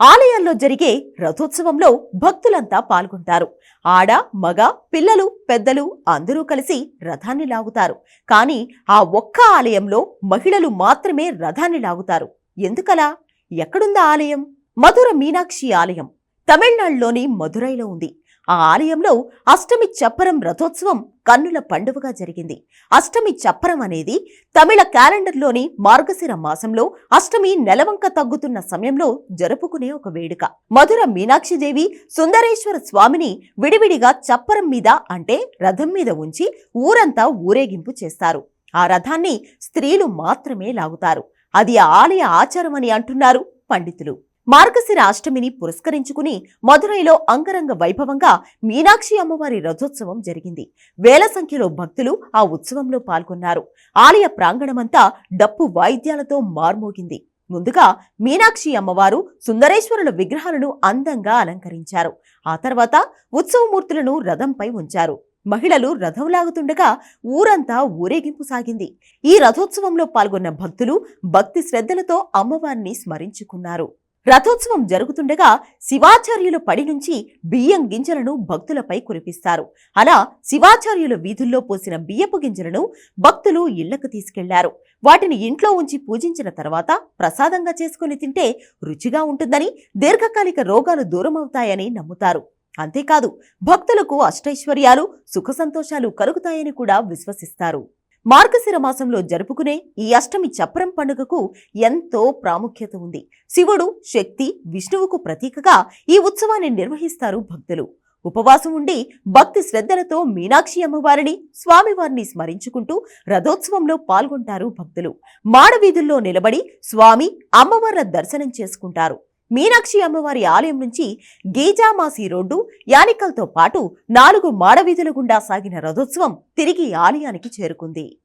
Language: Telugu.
ఆలయాల్లో జరిగే రథోత్సవంలో భక్తులంతా పాల్గొంటారు. ఆడ మగ పిల్లలు పెద్దలు అందరూ కలిసి రథాన్ని లాగుతారు. కానీ ఆ ఒక్క ఆలయంలో మహిళలు మాత్రమే రథాన్ని లాగుతారు. ఎందుకలా? ఎక్కడుందా ఆలయం? మధుర మీనాక్షి ఆలయం. తమిళనాడులోని మధురైలో ఉంది. ఆ ఆలయంలో అష్టమి చప్పరం రథోత్సవం కన్నుల పండువగా జరిగింది. అష్టమి చప్పరం అనేది తమిళ క్యాలెండర్లోని మార్గశిర మాసంలో అష్టమి నెలవంక తగ్గుతున్న సమయంలో జరుపుకునే ఒక వేడుక. మధుర మీనాక్షిదేవి సుందరేశ్వర స్వామిని విడివిడిగా చప్పరం మీద అంటే రథం మీద ఉంచి ఊరంతా ఊరేగింపు చేస్తారు. ఆ రథాన్ని స్త్రీలు మాత్రమే లాగుతారు. అది ఆ ఆలయ ఆచారం అని అంటున్నారు పండితులు. మార్గశిర అష్టమిని పురస్కరించుకుని మధురైలో అంగరంగ వైభవంగా మీనాక్షి అమ్మవారి రథోత్సవం జరిగింది. వేల సంఖ్యలో భక్తులు ఆ ఉత్సవంలో పాల్గొన్నారు. ఆలయ ప్రాంగణమంతా డప్పు వాయిద్యాలతో మార్మోగింది. ముందుగా మీనాక్షి అమ్మవారు సుందరేశ్వరుల విగ్రహాలను అందంగా అలంకరించారు. ఆ తర్వాత ఉత్సవమూర్తులను రథంపై ఉంచారు. మహిళలు రథం లాగుతుండగా ఊరంతా ఊరేగింపు సాగింది. ఈ రథోత్సవంలో పాల్గొన్న భక్తులు భక్తి శ్రద్ధలతో అమ్మవారిని స్మరించుకున్నారు. రథోత్సవం జరుగుతుండగా శివాచార్యుల పడి నుంచి బియ్యం గింజలను భక్తులపై కురిపిస్తారు. అలా శివాచార్యుల వీధుల్లో పోసిన బియ్యపు గింజలను భక్తులు ఇళ్ళకు తీసుకెళ్ళారు. వాటిని ఇంట్లో ఉంచి పూజించిన తర్వాత ప్రసాదంగా చేసుకుని తింటే రుచిగా ఉంటుందని దీర్ఘకాలిక రోగాలు దూరమవుతాయని నమ్ముతారు. అంతేకాదు భక్తులకు అష్టైశ్వర్యాలు సుఖ సంతోషాలు కలుగుతాయని కూడా విశ్వసిస్తారు. మార్గశిర మాసంలో జరుపుకునే ఈ అష్టమి చప్రం పండుగకు ఎంతో ప్రాముఖ్యత ఉంది. శివుడు శక్తి విష్ణువుకు ప్రతీకగా ఈ ఉత్సవాన్ని నిర్వహిస్తారు భక్తులు. ఉపవాసం ఉండి భక్తి శ్రద్ధలతో మీనాక్షి అమ్మవారిని స్వామివారిని స్మరించుకుంటూ రథోత్సవంలో పాల్గొంటారు భక్తులు. మాడవీధుల్లో నిలబడి స్వామి అమ్మవార్ల దర్శనం చేసుకుంటారు. మీనాక్షి అమ్మవారి ఆలయం నుంచి గీజామాసి రోడ్డు యానికల్తో పాటు నాలుగు మాడవీధుల గుండా సాగిన రథోత్సవం తిరిగి ఆలయానికి చేరుకుంది.